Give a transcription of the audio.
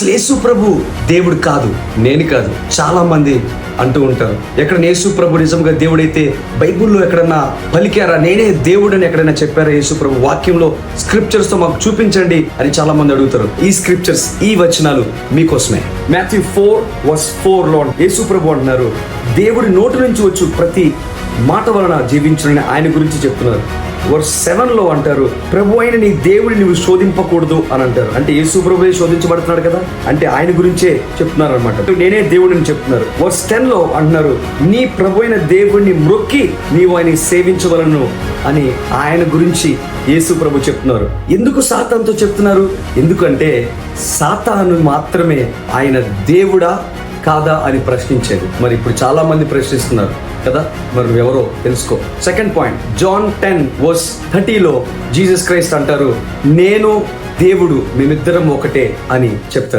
అసలు యేసు ప్రభు దేవుడు కాదు. నేను కాదు. చాలా మంది అంటూ ఉంటారు. ఎక్కడ యేసు ప్రభు నిజంగా దేవుడైతే బైబిల్లో ఎక్కడన్నా పలికారా? నేనే దేవుడని ఎక్కడైనా చెప్పారా యేసు ప్రభు వాక్యంలో? స్క్రిప్చర్స్తో మాకు చూపించండి అని చాలా మంది అడుగుతారు. ఈ స్క్రిప్చర్స్ ఈ వచనాలు మీకోసమే. మాథ్యూ ఫోర్ వర్స్ ఫోర్లో యేసు ప్రభు అంటున్నారు. దేవుడి నోటి నుంచి వచ్చు ప్రతి మాట వలన జీవించునని ఆయన గురించి చెప్తున్నారు. వర్స్ సెవెన్లో అంటారు ప్రభు అయిన నీ దేవుడిని నువ్వు శోధింపకూడదు అని అంటారు. అంటే యేసు ప్రభువే శోధించబడుతున్నాడు కదా? అంటే ఆయన గురించే చెప్తున్నారు అనమాట నేనే దేవుడిని చెప్తున్నారు. వర్స్ టెన్లో అంటున్నారు నీ ప్రభు అయిన దేవుడిని మ్రొక్కి నీవు ఆయన సేవించవలను అని ఆయన గురించి యేసు ప్రభు చెప్తున్నారు. ఎందుకు సాతాన్తో చెప్తున్నారు? ఎందుకంటే సాతాను మాత్రమే ఆయన దేవుడా కాదా అని ప్రశ్నించేది. మరి ఇప్పుడు చాలా మంది ప్రశ్నిస్తున్నారు కదా? మరి ఎవరో తెలుసుకో. Second point John ten verse థర్టీలో Jesus Christ అంటారు నేను దేవుడు మేమిద్దరం ఒకటే అని చెప్తారు.